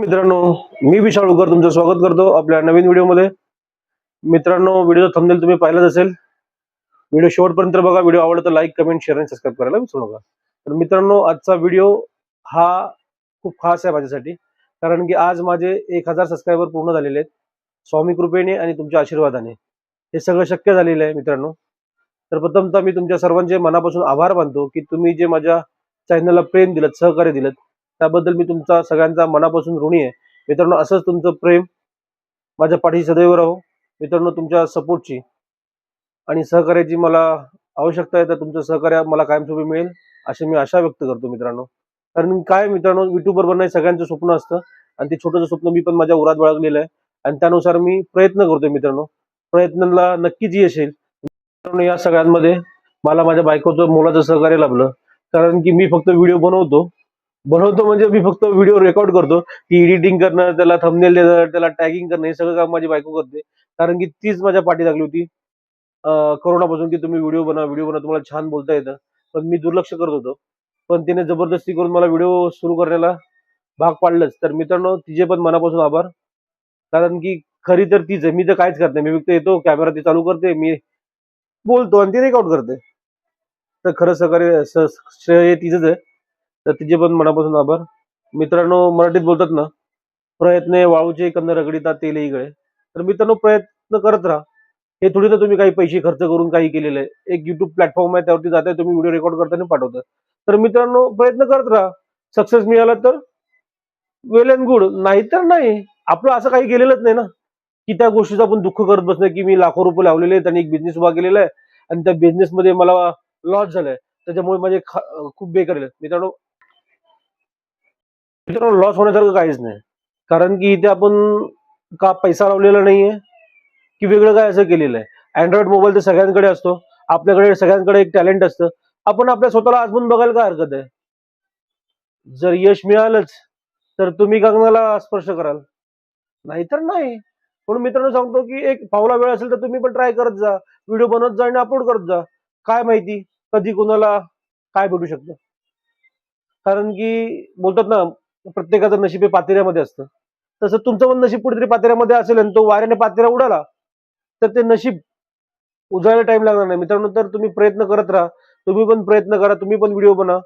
मित्रांनो मी विशाल उगर तुमचं स्वागत करतो आपल्या नवीन व्हिडिओमध्ये. मित्रांनो व्हिडिओ थंबनेल तुम्ही पाहिलाच असेल. व्हिडिओ शेवटपर्यंत बघा. व्हिडिओ आवडला तर लाईक कमेंट शेअर आणि सबस्क्राईब करायला विसरू नका. तर मित्रांनो आजचा व्हिडिओ हा खूप खास आहे माझ्यासाठी. कारण की आज माझे एक हजार सबस्क्रायबर पूर्ण झालेले आहेत. स्वामी कृपेने आणि तुमच्या आशीर्वादाने. हे सगळं शक्य झालेलं आहे मित्रांनो. तर प्रथमतः मी तुमच्या सर्वांचे मनापासून आभार मानतो की तुम्ही जे माझ्या चॅनलला प्रेम दिलं सहकार्य दिलं त्याबद्दल मी तुमचा सगळ्यांचा मनापासून ऋणी आहे. मित्रांनो असंच तुमचं प्रेम माझ्या पाठी सदैव राहो. मित्रांनो तुमच्या सपोर्टची आणि सहकार्याची मला आवश्यकता आहे तर तुमचं सहकार्य मला कायमस्वरूपी मिळेल अशी मी आशा व्यक्त करतो मित्रांनो. कारण काय मित्रांनो युट्यूबर बनणं सगळ्यांचं स्वप्न असतं आणि ते छोटंसं स्वप्न मी पण माझ्या उरात बाळगलेलं आहे. आणि त्यानुसार मी प्रयत्न करतोय मित्रांनो. प्रयत्नाला नक्कीच यश येईल. मित्रांनो या सगळ्यांमध्ये मला माझ्या बायकोचं मोलाचं सहकार्य लाभलं. कारण की मी फक्त व्हिडिओ बनवतो. बनवतो म्हणजे मी फक्त व्हिडिओ रेकॉर्ड करतो की एडिटिंग करणं त्याला थंबनेल देणं त्याला टॅगिंग करणं हे सगळं काम माझी बायको करते. कारण की तीच माझ्या पाठी लागली होती. अं, कोरोनापासून की तुम्ही व्हिडिओ बनवा व्हिडिओ बनवा तुम्हाला छान बोलता येतं. पण मी दुर्लक्ष करत होतो. पण तिने जबरदस्ती करून मला व्हिडिओ सुरू करण्याला भाग पाडलंच. तर मित्रांनो तिचे पण मनापासून आभार. कारण की खरी तर तीच आहे. मी तर काहीच करत नाही. मी फक्त येतो कॅमेरा ती चालू करते मी बोलतो आणि ती रेकॉर्ड करते. तर खरं सहकार्य श्रेय हे तिचंच आहे. तर तिचे पण मनापासून आभार. मित्रांनो मराठीत बोलतात ना प्रयत्न वाळूचे कन्न रगडीता तेल इकडे तर मित्रांनो प्रयत्न करत राहा. हे थोडी ना तुम्ही काही पैसे खर्च करून काही केलेलं आहे. एक युट्यूब प्लॅटफॉर्म आहे त्यावरती जाताय तुम्ही व्हिडिओ रेकॉर्ड करताना पाठवता. तर मित्रांनो प्रयत्न करत राहा. सक्सेस मिळाला तर वेल अँड गुड नाही तर नाही. आपलं असं काही केलेलंच नाही ना. की त्या गोष्टीचं आपण दुःख करत बसणं की मी लाखो रुपये लावलेले आहेत आणि एक बिझनेस उभा केलेला आहे. आणि त्या बिझनेसमध्ये मला लॉस झालाय. त्याच्यामुळे माझे खूप बेकार मित्रांनो मित्रांनो लॉस होण्यासारखं काहीच नाही. कारण की इथे आपण का पैसा लावलेला नाहीये? की वेगळं काय असं केलेलं आहे? अँड्रॉइड मोबाईल तर सगळ्यांकडे असतो. आपल्याकडे सगळ्यांकडे एक टॅलेंट असतं. आपण आपल्या स्वतःला आजमून बघायला काय हरकत आहे? जर यश मिळालंच तर तुम्ही गगनाला स्पर्श कराल. नाहीतर नाही. म्हणून मित्रांनो सांगतो की एक पावला वेळ असेल तर तुम्ही पण ट्राय करत जा. व्हिडिओ बनवत जा आणि अपलोड करत जा. काय माहिती? कधी कोणाला काय भेटू शकतं? कारण की बोलतात ना प्रत्येकाचं नशीब हे पातेऱ्यामध्ये असतं. तसं तुमचं पण नशीब कुठेतरी पातेऱ्यामध्ये असेल आणि तो वाऱ्याने पातेरा उडाला तर ते नशीब उजायला टाइम लागणार नाही. मित्रांनो तर तुम्ही प्रयत्न करत राहा. तुम्ही पण प्रयत्न करा. तुम्ही पण व्हिडिओ बना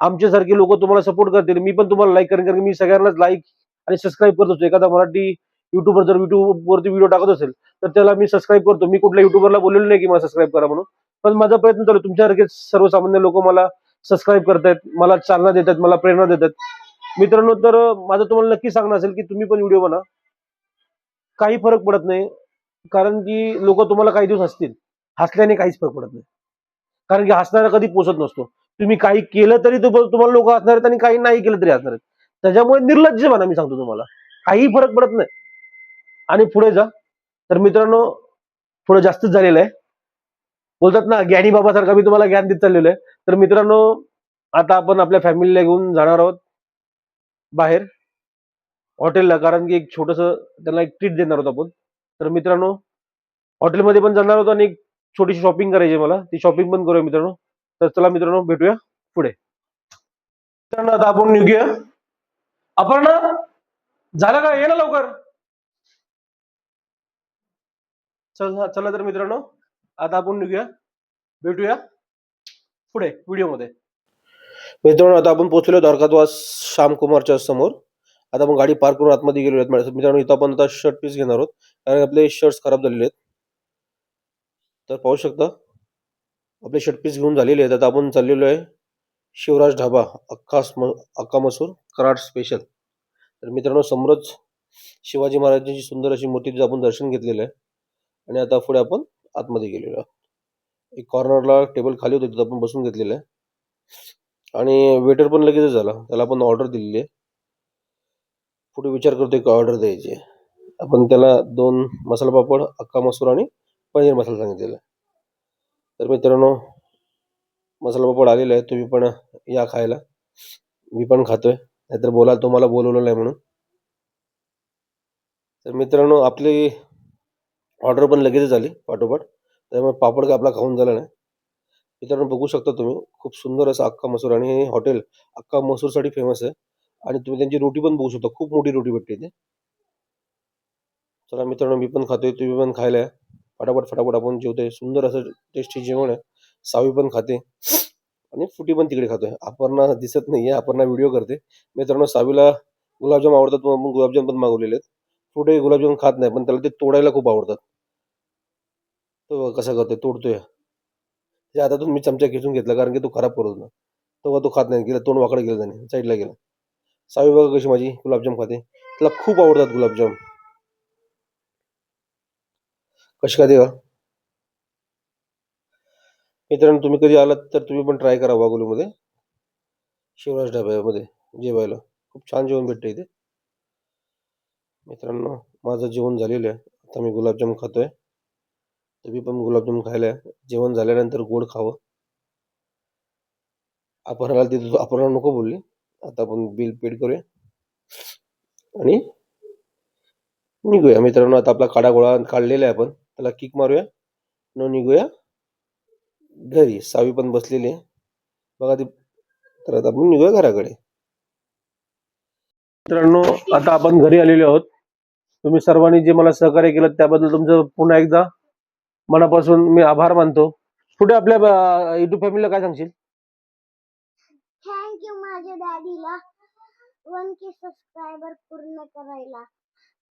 आमच्यासारखे लोक तुम्हाला सपोर्ट करतील. मी पण तुम्हाला लाईक करेन कारण मी सगळ्यांनाच लाईक आणि सबस्क्राईब करत असतो. एखादा मराठी युट्यूबर जर युट्यूब वरती व्हिडिओ टाकत असेल तर त्याला मी सबस्क्राईब करतो. मी कुठल्या युट्यूबरला बोललेलो नाही की मला सबस्क्राईब करा म्हणून. पण माझा प्रयत्न चालू तुमच्यासारखे सर्वसामान्य लोक मला सबस्क्राईब करतायत मला चालना देतात मला प्रेरणा देतात मित्रांनो तर माझं तुम्हाला नक्की सांगणं असेल की तुम्ही पण व्हिडिओ बना. काही फरक पडत नाही कारण की लोक तुम्हाला काही दिवस हसतील. हसल्याने काहीच फरक पडत नाही. कारण की हसणारा कधी पोचत नसतो. तुम्ही काही केलं तरी तुम्हाला लोक हसणार आहेत आणि काही नाही केलं तरी हसणार आहेत. त्याच्यामुळे निर्लज्ज म्हणा मी सांगतो तुम्हाला. काही फरक पडत नाही. आणि पुढे जा. तर मित्रांनो थोडं जास्तच झालेलं आहे. बोलतात ना ज्ञानी बाबासारखा मी तुम्हाला ज्ञान देत चाललेलो आहे. तर मित्रांनो आता आपण आपल्या फॅमिलीला घेऊन जाणार आहोत. बाहेर. हॉटेलला कारण की एक छोटस त्यांना एक ट्रीट देणार होतो आपण. तर मित्रांनो हॉटेलमध्ये पण जाणार होतो आणि एक छोटीशी शॉपिंग करायची मला. ती शॉपिंग पण करूया मित्रांनो. तर चला मित्रांनो भेटूया पुढे. मित्रांनो आता आपण निघूया. आपण झालं का? ये ना लवकर. चला चला तर मित्रांनो आता आपण निघूया. भेटूया पुढे व्हिडिओमध्ये मित्रांनो आता आपण पोहोचलो द्वारकाद्वास श्यामकुमारच्या समोर. आता आपण गाडी पार्क करून आतमध्ये गेलो आहेत. मित्रांनो इथं आपण आता शर्ट पीस घेणार आहोत. कारण आपले शर्ट्स खराब झालेले आहेत. तर पाहू शकता आपले शर्ट पीस घेऊन झालेले आहेत. आता आपण चाललेलो आहे शिवराज ढाबा अक्का म अक्का मसूर कराड स्पेशल तर मित्रांनो समोरच शिवाजी महाराजांची सुंदर अशी मूर्ती तिथं आपण दर्शन घेतलेलं आहे. आणि आता पुढे आपण आतमध्ये गेलेलो आहोत. एक कॉर्नरला टेबल खाली होतं तिथं आपण बसून घेतलेलं आहे. आणि वेटर पण लगेचच झाला. त्याला आपण ऑर्डर दिलेली आहे. पुढे विचार करतोय का ऑर्डर द्यायची आपण त्याला दोन मसाला पापड अक्का मसूर आणि पनीर मसाला सांगितलेला तर मित्रांनो मसाला पापड आलेला आहे. तुम्ही पण या खायला. मी पण खातोय. नाहीतर बोला तुम्हाला बोलवलं नाही म्हणून. तर मित्रांनो आपली ऑर्डर पण लगेचच झाली पाठोपाठ. त्यामुळे पापड काय आपला खाऊन झाला नाही. मित्रांनो बघू शकता तुम्ही खूप सुंदर असं अक्का मसूर आणि हे हॉटेल अक्का मसूरसाठी फेमस आहे. आणि तुम्ही त्यांची रोटी पण बघू शकता खूप मोठी रोटी भेटते इथे. चला मित्रांनो मी पण खातोय तुम्ही पण खायला आहे फटाफट फटाफट आपण जेवतोय. सुंदर असं टेस्टी जेवण आहे. सावी पण खाते. आणि फुटी पण तिकडे खातोय. अपर्णा दिसत नाहीये अपर्णा व्हिडिओ करते. मित्रांनो सावीला गुलाबजाम आवडतात म्हणून आपण गुलाबजाम पण मागवलेले आहेत. फुटे गुलाबजाम खात नाही पण त्याला ते तोडायला खूप आवडतात. तो बघा कसा करतोय तोडतोय. ते आता मी चमचा खेचून घेतला कारण की तो खराब करत ना तेव्हा तो खात नाही गेला तोंड वाकडं गेलं त्याने साईडला गेला. सावी बघा कशी माझी गुलाबजाम खाते. तिला खूप आवडतात गुलाबजाम. कशी खाते का मित्रांनो तुम्ही कधी आलात तर तुम्ही पण ट्राय करा वागोलीमध्ये शिवराज ढाब्यामध्ये जेवायला. खूप छान जेवण भेटतं इथे. मित्रांनो माझं जेवण झालेलं आहे. आता मी गुलाबजाम खातोय. तुम्ही पण गुलाबजाम खायला जेवण झाल्यानंतर गोड खावं. आपण तिथं आपण नको बोलली. आता आपण बिल पेड करूया. आणि निघूया. मित्रांनो आता आपला काडा गोळा काढलेला आहे आपण. त्याला किक मारूया. न निघूया. घरी. सावी पण बसलेली आहे. बघा ती. तर आता आपण निघूया घराकडे. मित्रांनो आता आपण घरी आलेलो आहोत. तुम्ही सर्वांनी जे मला सहकार्य केलं त्याबद्दल तुमचं पुन्हा एकदा मनापासून मी आभार मानतो. पुढे आपल्या युट्यूब फॅमिलीला काय सांगशील? थँक यू माझ्या डॅडीला वन के सबस्क्रायबर पूर्ण करायला.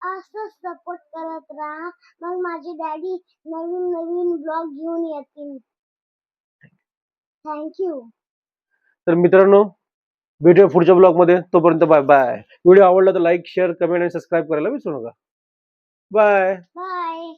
असंच सपोर्ट करत राहा. मग माझे डॅडी नवीन नवीन ब्लॉग घेऊन येतील. थँक्यू तर मित्रांनो भेटूया पुढच्या ब्लॉगमध्ये. तोपर्यंत बाय बाय व्हिडिओ आवडला तर लाईक शेअर कमेंट आणि सबस्क्राईब करायला विसरू नका. Bye bye